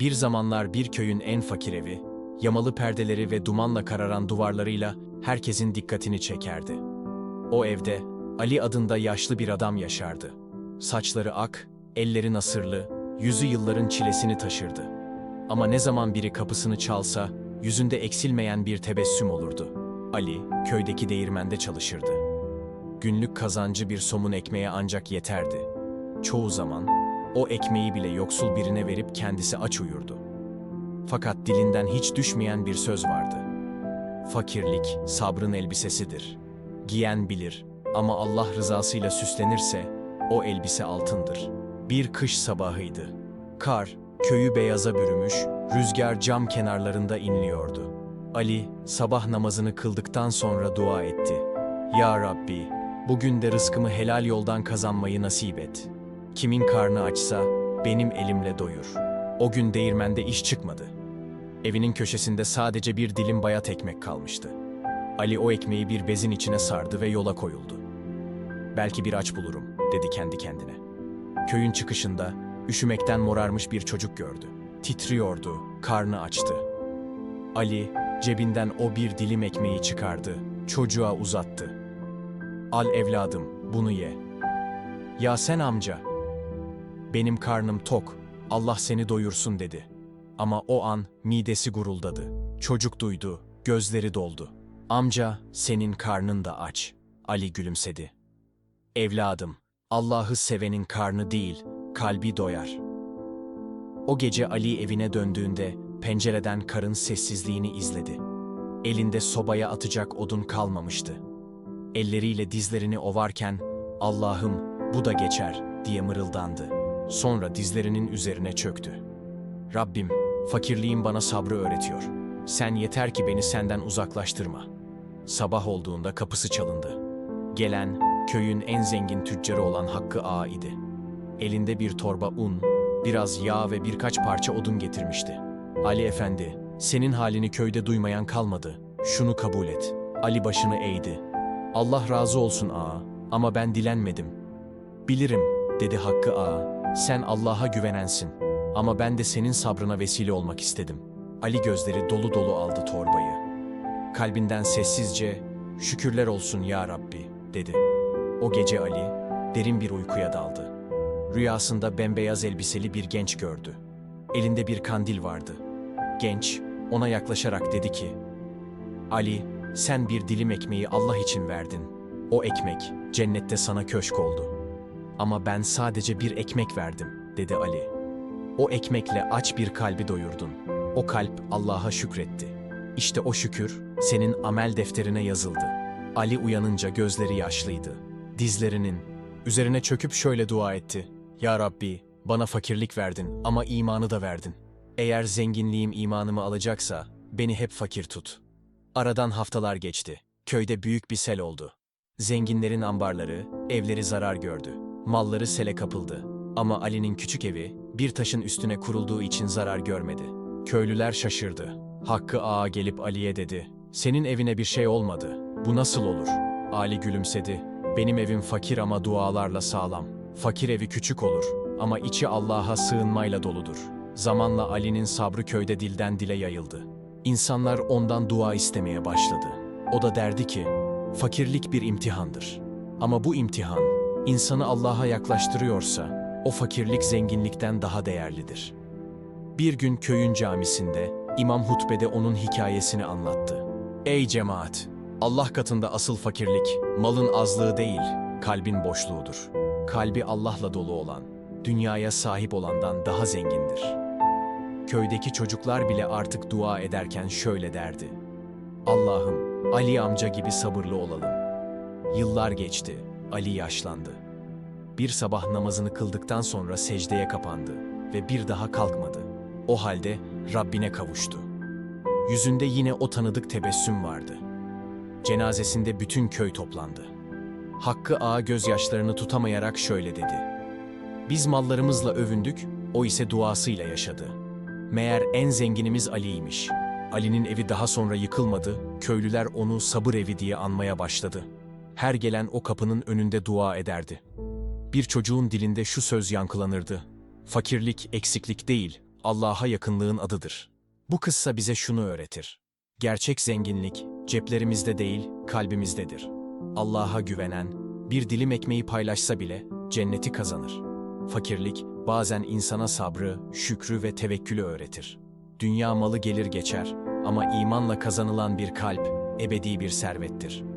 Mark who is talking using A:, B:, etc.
A: Bir zamanlar bir köyün en fakir evi, yamalı perdeleri ve dumanla kararan duvarlarıyla herkesin dikkatini çekerdi. O evde Ali adında yaşlı bir adam yaşardı. Saçları ak, elleri nasırlı, yüzü yılların çilesini taşırdı. Ama ne zaman biri kapısını çalsa, yüzünde eksilmeyen bir tebessüm olurdu. Ali, köydeki değirmende çalışırdı. Günlük kazancı bir somun ekmeğe ancak yeterdi. Çoğu zaman o ekmeği bile yoksul birine verip kendisi aç uyurdu. Fakat dilinden hiç düşmeyen bir söz vardı. Fakirlik sabrın elbisesidir. Giyen bilir ama Allah rızasıyla süslenirse o elbise altındır. Bir kış sabahıydı. Kar köyü beyaza bürümüş, rüzgar cam kenarlarında inliyordu. Ali sabah namazını kıldıktan sonra dua etti. Ya Rabbi, bugün de rızkımı helal yoldan kazanmayı nasip et. Kimin karnı açsa benim elimle doyur. O gün değirmende iş çıkmadı. Evinin köşesinde sadece bir dilim bayat ekmek kalmıştı. Ali o ekmeği bir bezin içine sardı ve yola koyuldu. Belki bir aç bulurum, dedi kendi kendine. Köyün çıkışında üşümekten morarmış bir çocuk gördü. Titriyordu, karnı açtı. Ali cebinden o bir dilim ekmeği çıkardı, çocuğa uzattı. Al evladım, bunu ye. Ya sen amca, benim karnım tok, Allah seni doyursun dedi. Ama o an midesi guruldadı. Çocuk duydu, gözleri doldu. Amca, senin karnın da aç. Ali gülümsedi. Evladım, Allah'ı sevenin karnı değil, kalbi doyar. O gece Ali evine döndüğünde pencereden karın sessizliğini izledi. Elinde sobaya atacak odun kalmamıştı. Elleriyle dizlerini ovarken Allah'ım bu da geçer diye mırıldandı. Sonra dizlerinin üzerine çöktü. Rabbim, fakirliğim bana sabrı öğretiyor. Sen yeter ki beni senden uzaklaştırma. Sabah olduğunda kapısı çalındı. Gelen, köyün en zengin tüccarı olan Hakkı Ağa idi. Elinde bir torba un, biraz yağ ve birkaç parça odun getirmişti. Ali Efendi, senin halini köyde duymayan kalmadı. Şunu kabul et. Ali başını eğdi. Allah razı olsun ağa ama ben dilenmedim. Bilirim, dedi Hakkı ağa. Sen Allah'a güvenensin. Ama ben de senin sabrına vesile olmak istedim. Ali gözleri dolu dolu aldı torbayı. Kalbinden sessizce, şükürler olsun ya Rabbi, dedi. O gece Ali, derin bir uykuya daldı. Rüyasında bembeyaz elbiseli bir genç gördü. Elinde bir kandil vardı. Genç, ona yaklaşarak dedi ki, Ali, sen bir dilim ekmeği Allah için verdin. O ekmek, cennette sana köşk oldu. Ama ben sadece bir ekmek verdim, dedi Ali. O ekmekle aç bir kalbi doyurdun. O kalp Allah'a şükretti. İşte o şükür senin amel defterine yazıldı. Ali uyanınca gözleri yaşlıydı. Dizlerinin üzerine çöküp şöyle dua etti. Ya Rabbi, bana fakirlik verdin ama imanı da verdin. Eğer zenginliğim imanımı alacaksa beni hep fakir tut. Aradan haftalar geçti. Köyde büyük bir sel oldu. Zenginlerin ambarları, evleri zarar gördü. Malları sele kapıldı. Ama Ali'nin küçük evi bir taşın üstüne kurulduğu için zarar görmedi. Köylüler şaşırdı. Hakkı Ağa gelip Ali'ye dedi. Senin evine bir şey olmadı. Bu nasıl olur? Ali gülümsedi. Benim evim fakir ama dualarla sağlam. Fakir evi küçük olur ama içi Allah'a sığınmayla doludur. Zamanla Ali'nin sabrı köyde dilden dile yayıldı. İnsanlar ondan dua istemeye başladı. O da derdi ki, fakirlik bir imtihandır. Ama bu imtihan, insanı Allah'a yaklaştırıyorsa, o fakirlik zenginlikten daha değerlidir. Bir gün köyün camisinde, imam hutbede onun hikayesini anlattı. Ey cemaat! Allah katında asıl fakirlik, malın azlığı değil, kalbin boşluğudur. Kalbi Allah'la dolu olan, dünyaya sahip olandan daha zengindir. Köydeki çocuklar bile artık dua ederken şöyle derdi. Allah'ım, Ali amca gibi sabırlı olalım. Yıllar geçti, Ali yaşlandı. Bir sabah namazını kıldıktan sonra secdeye kapandı ve bir daha kalkmadı. O halde Rabbine kavuştu. Yüzünde yine o tanıdık tebessüm vardı. Cenazesinde bütün köy toplandı. Hakkı Ağa gözyaşlarını tutamayarak şöyle dedi. Biz mallarımızla övündük, o ise duasıyla yaşadı. Meğer en zenginimiz Ali'ymiş. Ali'nin evi daha sonra yıkılmadı, köylüler onu sabır evi diye anmaya başladı. Her gelen o kapının önünde dua ederdi. Bir çocuğun dilinde şu söz yankılanırdı. Fakirlik eksiklik değil, Allah'a yakınlığın adıdır. Bu kıssa bize şunu öğretir. Gerçek zenginlik ceplerimizde değil, kalbimizdedir. Allah'a güvenen, bir dilim ekmeği paylaşsa bile cenneti kazanır. Fakirlik bazen insana sabrı, şükrü ve tevekkülü öğretir. Dünya malı gelir geçer ama imanla kazanılan bir kalp ebedi bir servettir.